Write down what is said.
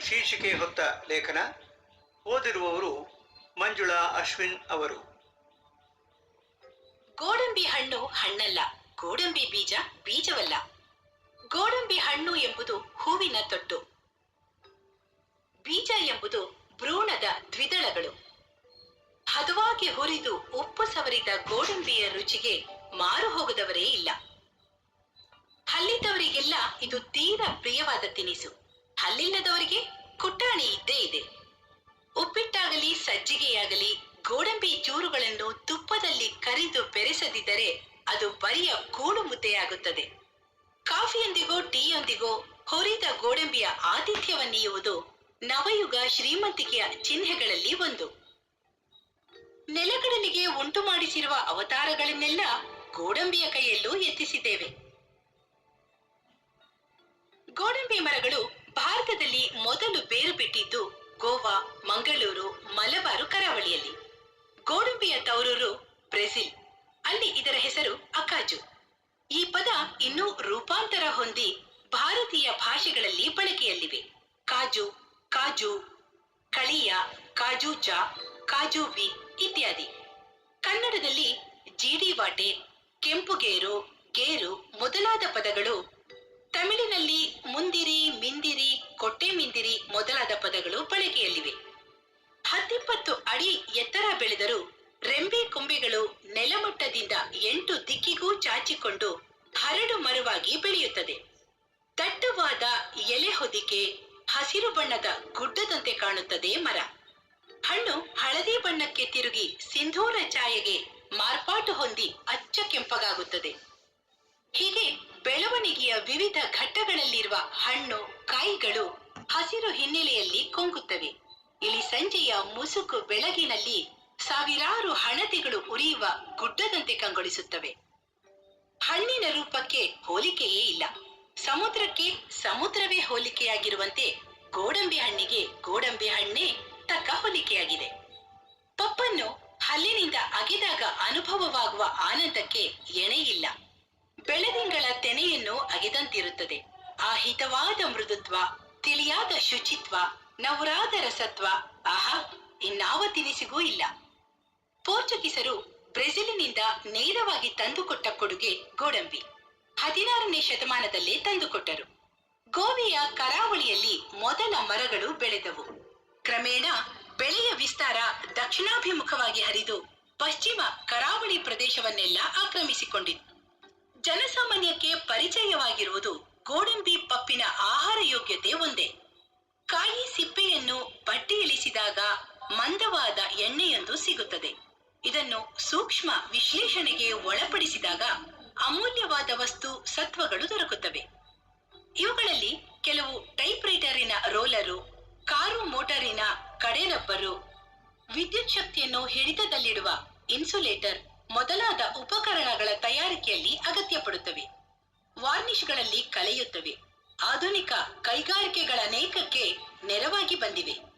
ಶೀರ್ಷಿಕೆ ಹೊತ್ತ ಲೇಖನ ಓದಿರುವವರು ಮಂಜುಳಾ ಅಶ್ವಿನ್ ಅವರು. ಗೋಡಂಬಿ ಹಣ್ಣು ಹಣ್ಣಲ್ಲ, ಗೋಡಂಬಿ ಬೀಜ ಬೀಜವಲ್ಲ. ಗೋಡಂಬಿ ಹಣ್ಣು ಎಂಬುದು ಹೂವಿನ ತೊಟ್ಟು. ಬೀಜ ಎಂಬುದು ಭ್ರೂಣದ ದ್ವಿದಳಗಳು. ಹದವಾಗಿ ಹುರಿದು ಉಪ್ಪು ಸವರಿದ ಗೋಡಂಬಿಯ ರುಚಿಗೆ ಮಾರು ಹೋಗದವರೇ ಇಲ್ಲ. ಹಲ್ಲಿದ್ದವರಿಗೆಲ್ಲ ಇದು ತೀರಾ ಪ್ರಿಯವಾದ ತಿನಿಸು. ಹಲ್ಲಿಲ್ಲದವರಿಗೆ ಕುಟಾಣಿ ಇದ್ದೇ ಇದೆ. ಉಪ್ಪಿಟ್ಟಾಗಲಿ, ಸಜ್ಜಿಗೆಯಾಗಲಿ, ಗೋಡಂಬಿ ಚೂರುಗಳನ್ನು ತುಪ್ಪದಲ್ಲಿ ಕರಿದು ಬೆರೆಸದಿದ್ದರೆ ಅದು ಬರಿಯ ಕೂಡು ಮುದ್ದೆಯಾಗುತ್ತದೆ. ಕಾಫಿಯೊಂದಿಗೋ, ಟೀಯೊಂದಿಗೋ ಹುರಿದ ಗೋಡಂಬಿಯ ಆತಿಥ್ಯವನ್ನೀಯುವುದು ನವಯುಗ ಶ್ರೀಮಂತಿಕೆಯ ಚಿಹ್ನೆಗಳಲ್ಲಿ ಒಂದು. ನೆಲಗಡಲಿಗೆ ಉಂಟು ಮಾಡಿಸಿರುವ ಅವತಾರಗಳನ್ನೆಲ್ಲ ಗೋಡಂಬಿಯ ಕೈಯಲ್ಲೂ ಎತ್ತಿಸಿದ್ದೇವೆ. ಗೋಡಂಬಿ ಮರಗಳು ಭಾರತದಲ್ಲಿ ಮೊದಲು ಬೇರು ಬಿಟ್ಟಿದ್ದು ಗೋವಾ, ಮಂಗಳೂರು, ಮಲಬಾರು ಕರಾವಳಿಯಲ್ಲಿ. ಗೋಡಂಬಿಯ ತವರೂರು ಬ್ರೆಜಿಲ್, ಅಲ್ಲಿ ಇದರ ಹೆಸರು ಅಕಾಜು. ಈ ಪದ ಇನ್ನೂ ರೂಪಾಂತರ ಹೊಂದಿ ಭಾರತೀಯ ಭಾಷೆಗಳಲ್ಲಿ ಬಳಕೆಯಲ್ಲಿವೆ. ಕಾಜು ಕಾಜು, ಕಳಿಯ, ಕಾಜೂಚ ಕಾಜೂಬಿ ಇತ್ಯಾದಿ. ಕನ್ನಡದಲ್ಲಿ ಜೀಡಿವಾಟೆ, ಕೆಂಪುಗೇರು, ಗೇರು ಮೊದಲಾದ ಪದಗಳು ತಮಿಳಿನಲ್ಲಿ ಮುಂದಿರಿ, ಮಿಂದಿರಿ, ಕೊಟ್ಟೆ ಮಿಂದಿರಿ ಮೊದಲಾದ ಪದಗಳು ಬಳಕೆಯಲ್ಲಿವೆ. ಹತ್ತಿಪ್ಪತ್ತು ಅಡಿ ಎತ್ತರ ಬೆಳೆದರೂ ರೆಂಬೆ ಕೊಂಬೆಗಳು ನೆಲಮಟ್ಟದಿಂದ ಎಂಟು ದಿಕ್ಕಿಗೂ ಚಾಚಿಕೊಂಡು ಹರಡು ಮರವಾಗಿ ಬೆಳೆಯುತ್ತದೆ. ದಟ್ಟವಾದ ಎಲೆ ಹೊದಿಕೆ ಹಸಿರು ಬಣ್ಣದ ಗುಡ್ಡದಂತೆ ಕಾಣುತ್ತದೆ ಮರ. ಹಣ್ಣು ಹಳದಿ ಬಣ್ಣಕ್ಕೆ ತಿರುಗಿ ಸಿಂಧೂರ ಛಾಯೆಗೆ ಮಾರ್ಪಾಟು ಹೊಂದಿ ಅಚ್ಚ ಕೆಂಪಗಾಗುತ್ತದೆ. ಹೀಗೆ ಬೆಳವಣಿಗೆಯ ವಿವಿಧ ಘಟ್ಟಗಳಲ್ಲಿರುವ ಹಣ್ಣು, ಕಾಯಿಗಳು ಹಸಿರು ಹಿನ್ನೆಲೆಯಲ್ಲಿ ಕೊಂಗುತ್ತವೆ ಇಲ್ಲಿ ಸಂಜೆಯ ಮುಸುಕು ಬೆಳಗಿನಲ್ಲಿ ಸಾವಿರಾರು ಹಣತೆಗಳು ಉರಿಯುವ ಗುಡ್ಡದಂತೆ ಕಂಗೊಳಿಸುತ್ತವೆ. ಹಣ್ಣಿನ ರೂಪಕ್ಕೆ ಹೋಲಿಕೆಯೇ ಇಲ್ಲ. ಸಮುದ್ರಕ್ಕೆ ಸಮುದ್ರವೇ ಹೋಲಿಕೆಯಾಗಿರುವಂತೆ ಗೋಡಂಬಿ ಹಣ್ಣಿಗೆ ಗೋಡಂಬಿ ಹಣ್ಣೇ ತಕ್ಕ ಹೋಲಿಕೆಯಾಗಿದೆ. ಪಪ್ಪನ್ನು ಹಲ್ಲಿನಿಂದ ಅಗೆದಾಗ ಅನುಭವವಾಗುವ ಆನಂದಕ್ಕೆ ಎಣೆಯಿಲ್ಲ. ಬೆಳದಿಂಗಳ ತೆನೆಯನ್ನು ಅಗೆದಂತಿರುತ್ತದೆ. ಆ ಹಿತವಾದ ಮೃದುತ್ವ, ತಿಳಿಯಾದ ಶುಚಿತ್ವ, ನವರಾದ ರಸತ್ವ, ಆಹಾ ಇನ್ನಾವ ತಿನಿಸಿಗೂ ಇಲ್ಲ. ಪೋರ್ಚುಗೀಸರು ಬ್ರೆಜಿಲಿನಿಂದ ನೇರವಾಗಿ ತಂದುಕೊಟ್ಟ ಕೊಡುಗೆ ಗೋಡಂಬಿ. ಹದಿನಾರನೇ ಶತಮಾನದಲ್ಲೇ ತಂದುಕೊಟ್ಟರು. ಗೋವಿಯ ಕರಾವಳಿಯಲ್ಲಿ ಮೊದಲ ಮರಗಳು ಬೆಳೆದವು. ಕ್ರಮೇಣ ಬೆಳೆಯ ವಿಸ್ತಾರ ದಕ್ಷಿಣಾಭಿಮುಖವಾಗಿ ಹರಿದು ಪಶ್ಚಿಮ ಕರಾವಳಿ ಪ್ರದೇಶವನ್ನೆಲ್ಲ ಆಕ್ರಮಿಸಿಕೊಂಡಿತು ಜನಸಾಮಾನ್ಯಕ್ಕೆ ಪರಿಚಯವಾಗಿರುವುದು ಗೋಡಂಬಿ ಪಪ್ಪಿನ ಆಹಾರ ಯೋಗ್ಯತೆ ಒಂದೇ. ಕಾಯಿ ಸಿಪ್ಪೆಯನ್ನು ಬಟ್ಟಿ ಇಳಿಸಿದಾಗ ಮಂದವಾದ ಎಣ್ಣೆಯೊಂದು ಸಿಗುತ್ತದೆ. ಇದನ್ನು ಸೂಕ್ಷ್ಮ ವಿಶ್ಲೇಷಣೆಗೆ ಒಳಪಡಿಸಿದಾಗ ಅಮೂಲ್ಯವಾದ ವಸ್ತು ಸತ್ವಗಳು ದೊರಕುತ್ತವೆ. ಇವುಗಳಲ್ಲಿ ಕೆಲವು ಟೈಪ್ ರೈಟರಿನ ರೋಲರು, ಕಾರು ಮೋಟಾರಿನ ಕಡೆ ರಬ್ಬರು ವಿದ್ಯುತ್ ಶಕ್ತಿಯನ್ನು ಹಿಡಿತದಲ್ಲಿಡುವ ಇನ್ಸುಲೇಟರ್ ಮೊದಲಾದ ಉಪಕರಣಗಳ ತಯಾರಿಕೆಯಲ್ಲಿ ಅಗತ್ಯಪಡುತ್ತವೆ. ವಾರ್ನಿಷ್ಗಳಲ್ಲಿ ಕಲೆಯುತ್ತವೆ ಆಧುನಿಕ ಕೈಗಾರಿಕೆಗಳ ಅನೇಕಕ್ಕೆ ನೆರವಾಗಿ ಬಂದಿವೆ.